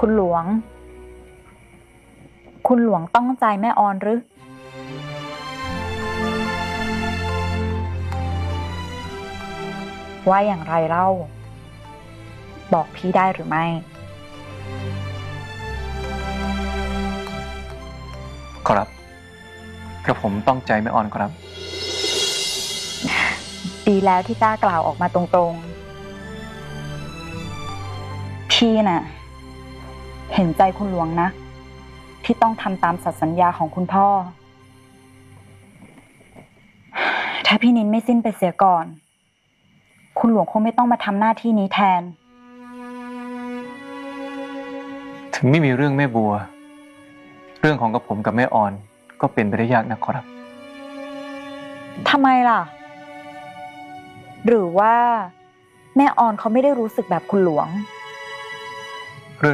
คุณหลวง คุณหลวงต้องใจแม่ออนหรือ ว่าอย่างไรเล่า บอกพี่ได้หรือไม่ครับกระผมต้องใจไม่อ่อนครับ ดีแล้วที่กล้ากล่าวออกมาตรงๆ พี่น่ะ เห็นใจคุณหลวงนะ ที่ต้องทำตามสัตย์สัญญาของคุณพ่อ ถ้าพี่นินไม่สิ้นไปเสียก่อน คุณหลวงคงไม่ต้องมาทำหน้าที่นี้แทน ถึงไม่มีเรื่องแม่บัว เรื่องของกระผมกับแม่อ่อนก็เป็นไปได้ยากนะครับทำไมล่ะ หรือว่า แม่ออนเขาไม่ได้รู้สึกแบบคุณหลวงเ